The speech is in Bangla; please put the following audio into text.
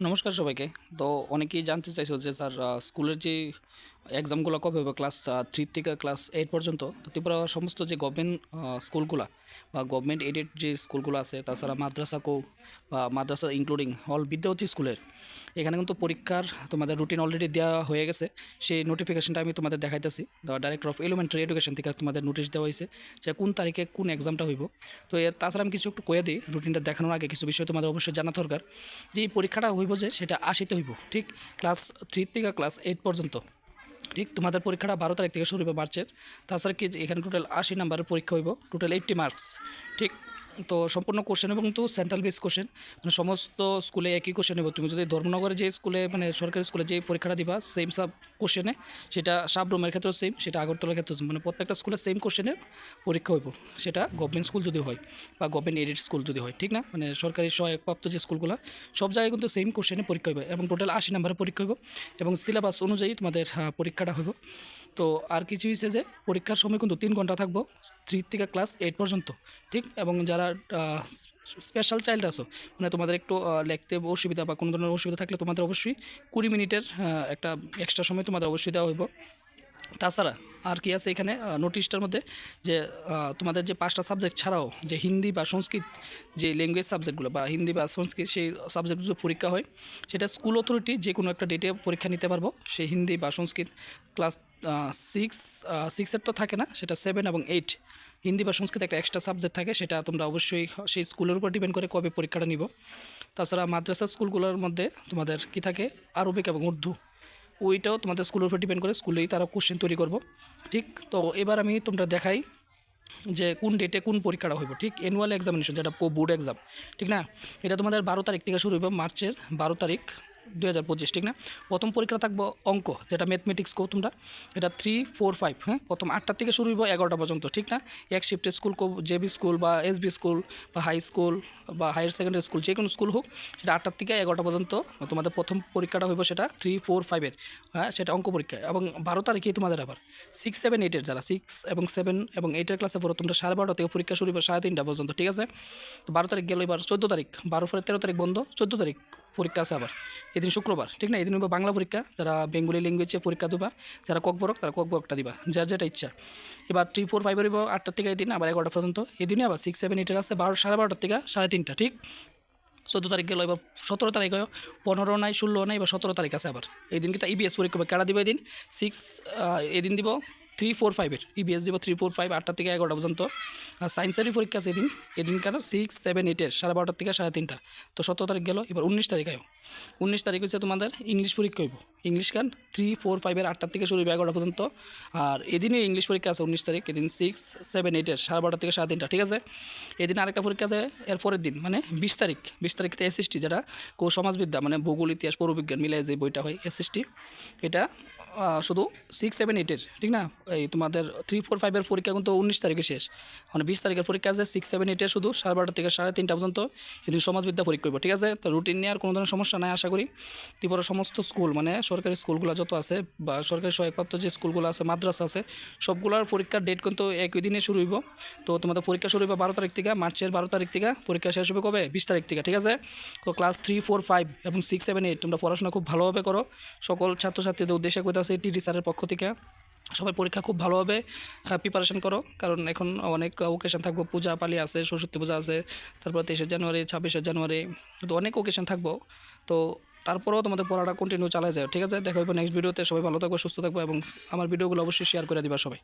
নমস্কার সবাইকে। তো অনেকেই জানতে চাইছো যে স্যার স্কুলের যে এক্সামগুলো কবে হবে? ক্লাস থ্রি থেকে ক্লাস এইট পর্যন্ত? ত্রিপুরা সমস্ত যে গভর্নমেন্ট স্কুলগুলো বা গভর্নমেন্ট এডেড যে স্কুলগুলো আছে, তাছাড়া মাদ্রাসা কো বা মাদ্রাসা ইনক্লুডিং অল বিদ্যাপতি স্কুলের এখানে কিন্তু পরীক্ষার তোমাদের রুটিন অলরেডি দেওয়া হয়ে গেছে। সেই নোটিফিকেশনটা আমি তোমাদের দেখাইতেছি। ডাইরেক্টর অফ এলিমেন্টারি এডুকেশন থেকে তোমাদের নোটিশ দেওয়া হয়েছে যে কোন তারিখে কোন এক্সামটা হইব। তো তাছাড়া আমি কিছু একটু কয়ে দিই রুটিনটা দেখানোর আগে কিছু বিষয় তোমাদের অবশ্যই জানা দরকার। যে এই পরীক্ষাটা হইব যে সেটা আশিতে হইব, ঠিক? ক্লাস থ্রি থেকে ক্লাস এইট পর্যন্ত। ঠিক, তোমাদের পরীক্ষাটা বারো তারিখ থেকে শুরু হবে মার্চের। তাছাড়া কি এখানে টোটাল আশি নাম্বারের পরীক্ষা হইব টোটাল এইটটি মার্কস ঠিক? তো সম্পূর্ণ কোশ্চেন এবং তো সেন্ট্রাল বেস কোশ্চেন মানে সমস্ত স্কুলে একই কোশ্চেন নেব। তুমি যদি ধর্মনগরে যে স্কুলে মানে সরকারি স্কুলে যে পরীক্ষাটা দিবা সেম সব কোশ্চেনে সেটা সাবরুমের ক্ষেত্রেও সেম সেটা আগরতলার ক্ষেত্রেও same। মানে প্রত্যেকটা স্কুলে সেম কোশ্চেনের পরীক্ষা হইব। সেটা গভর্নমেন্ট স্কুল যদি হয় বা গভর্নমেন্ট এডেড স্কুল যদি হয়, ঠিক না? মানে সরকারি সহায়কপ্রাপ্ত যে স্কুলগুলো সব জায়গায় কিন্তু সেম কোশ্চেনে পরীক্ষা হবে এবং টোটাল আশি নাম্বারের পরীক্ষা হইব এবং সিলেবাস অনুযায়ী তোমাদের পরীক্ষাটা হইব। তো আর কিছু হয়েছে যে পরীক্ষার সময় কিন্তু তিন ঘণ্টা থাকব থ্রি থেকে ক্লাস এইট পর্যন্ত, ঠিক? এবং যারা স্পেশাল চাইল্ড আসো মানে তোমাদের একটু লিখতে অসুবিধা বা কোনো ধরনের অসুবিধা থাকলে তোমাদের অবশ্যই কুড়ি মিনিটের একটা এক্সট্রা সময় তোমাদের অবশ্যই দেওয়া হইব। তাছাড়া আর কি আছে এখানে নোটিশটার মধ্যে যে তোমাদের যে পাঁচটা সাবজেক্ট ছাড়াও যে হিন্দি বা সংস্কৃত যে ল্যাঙ্গুয়েজ সাবজেক্টগুলো বা হিন্দি বা সংস্কৃত সেই সাবজেক্টগুলো পরীক্ষা হয়, সেটা স্কুল অথরিটি যে কোনো একটা ডেটে পরীক্ষা নিতে পারব। সেই হিন্দি বা সংস্কৃত ক্লাস সিক্স সিক্সের তো থাকে না, সেটা সেভেন এবং এইট হিন্দি বা সংস্কৃত একটা এক্সট্রা সাবজেক্ট থাকে, সেটা তোমরা অবশ্যই সেই স্কুলের উপর ডিপেন্ড করে কবে পরীক্ষাটা নিব। তাছাড়া মাদ্রাসা স্কুলগুলোর মধ্যে তোমাদের কি থাকে? আরবিক এবং উর্দু। ওইটাও তোমাদের স্কুলের উপর ডিপেন্ড করে স্কুলেই তারা কোশ্চেন তৈরি করব, ঠিক? তো এবার আমি তোমরা দেখাই যে কোন ডেটে কোন পরীক্ষাটা হইব, ঠিক? অ্যানুয়াল এক্সামিনেশন যেটা বোর্ড এক্সাম ঠিক না? এটা তোমাদের বারো তারিখ থেকে শুরু হইব, মার্চের বারো তারিখ। দু হাজার পঁচিশ, ঠিক না? প্রথম পরীক্ষা থাকব অঙ্ক, যেটা ম্যাথমেটিক্স কো তোমরা। এটা থ্রি ফোর ফাইভ হ্যাঁ? প্রথম আটটা থেকে শুরু হইব এগারোটা পর্যন্ত, ঠিক না? এক শিফটে স্কুল কো জেবি স্কুল বা এসবি স্কুল বা হাই স্কুল বা হায়ার সেকেন্ডারি স্কুল যে কোনো স্কুল হোক, সেটা আটটার থেকে এগারোটা পর্যন্ত তোমাদের প্রথম পরীক্ষাটা হইব সেটা থ্রি ফোর ফাইভের হ্যাঁ? সেটা অঙ্ক পরীক্ষা এবং বারো তারিখে তোমাদের আবার সিক্স সেভেন এইটের যারা সিক্স এবং সেভেন এবং এইটের ক্লাসে পড়ো, তোমরা সাড়ে বারোটা থেকে পরীক্ষা শুরু হবে সাড়ে তিনটা পর্যন্ত, ঠিক আছে? তো বারো তারিখ গেল এবার, চোদ্দ তারিখ, বারো পরে তেরো তারিখ বন্ধ, চোদ্দ তারিখ পরীক্ষা আছে আবার। এদিন শুক্রবার, ঠিক না? এদিন হবে বাংলা পরীক্ষা, যারা বেঙ্গলি ল্যাঙ্গুয়েজে পরীক্ষা দেবা, যারা ককবরক, তারা ককবরকটা দিবা, যার যেটা ইচ্ছা। এবার থ্রি ফোর ফাইভের হইব আটটার থেকে এদিন, আবার এগারোটা পর্যন্ত। এদিনে আবার সিক্স সেভেন এইটের আছে, বারো, সাড়ে বারোটার থেকে সাড়ে তিনটা, ঠিক? চোদ্দ তারিখ গেল, এবার সতেরো তারিখ হয়, পনেরো নাই, ষোলো নাই, এবার সতেরো তারিখ আছে আবার। এই দিন কিন্তু ইবিএস পরীক্ষা হবে। কেডা দিব এদিন? সিক্স এদিন দিব থ্রি ফোর ফাইভের ইবিএস দিব থ্রি ফোর ফাইভ আটটা থেকে এগারোটা পর্যন্ত। আর সায়েন্সেরই পরীক্ষা আছে এদিন। এদিন কেন সিক্স সেভেন এইটের সাড়ে বারোটার থেকে সাড়ে তিনটা। তো সতেরো তারিখ গেল, এবার উনিশ তারিখ আয়ো। উনিশ তারিখ হচ্ছে তোমাদের ইংলিশ পরীক্ষা হইব। ইংলিশ গান থ্রি ফোর ফাইভের আটটার থেকে শুরু হবে এগারোটা পর্যন্ত। আর এদিনে ইংলিশ পরীক্ষা আছে উনিশ তারিখ, এদিন সিক্স সেভেন এইটের সাড়ে বারোটা থেকে সাড়ে তিনটা, ঠিক আছে? এদিন আরেকটা পরীক্ষা আছে, এর পরের দিন মানে বিশ তারিখ। বিশ তারিখ থেকে এসএসটি যেটা কো সমাজবিদ্যা মানে ভূগোল, ইতিহাস, পৌরবিজ্ঞান মিলে যে বইটা হয় এসএসটি এটা শুধু সিক্স সেভেন এইটের ঠিক না? এই তোমাদের থ্রি ফোর ফাইভের পরীক্ষা কিন্তু উনিশ তারিখে শেষ। মানে বিশ তারিখের পরীক্ষা আছে সিক্স সেভেন এইটের শুধু সাড়ে বারোটা থেকে সাড়ে তিনটা পর্যন্ত এদিন সমাজবিদ্যা পরীক্ষা করব ঠিক আছে? তো রুটিন নিয়ে আর কোনো ধরনের সমস্যা নাই, আশা করি। ত্রিপুরার সমস্ত স্কুল মানে সরকারি স্কুলগুলো যত আছে বা সরকারি সহায়কপ্রাপ্ত যে স্কুলগুলো আছে, মাদ্রাসা আছে, সবগুলোর পরীক্ষার ডেট কিন্তু একই দিনে শুরু হইব। তো তোমাদের পরীক্ষা শুরু হবে বারো তারিখ থেকে, মার্চের বারো তারিখ থেকে, পরীক্ষা শেষ হবে কবে? বিশ তারিখ থেকে, ঠিক আছে? তো ক্লাস থ্রি ফোর ফাইভ এবং সিক্স সেভেন এইট তোমরা পড়াশোনা খুব ভালোভাবে করো। সকল ছাত্রছাত্রীদের উদ্দেশ্যে কথা আছে টিডি স্যারের পক্ষ থেকে। সবাই পরীক্ষা খুব ভালোভাবে প্রিপারেশন করো। কারণ এখন অনেক ওকেশন থাকব, পূজা পালি আছে, সরস্বতী পূজা আছে, তারপর তেইশে জানুয়ারি, ছাব্বিশে জানুয়ারি, তো অনেক ওকেশন থাকব। তো তারপরেও তোমাদের পড়াটা কন্টিনিউ চালা যায় ঠিক আছে? দেখা হবে নেক্সট ভিডিওতে সবাই ভালো থাকব, সুস্থ থাকব এবং আমার ভিডিওগুলো অবশ্যই শেয়ার করে দিবা সবাই।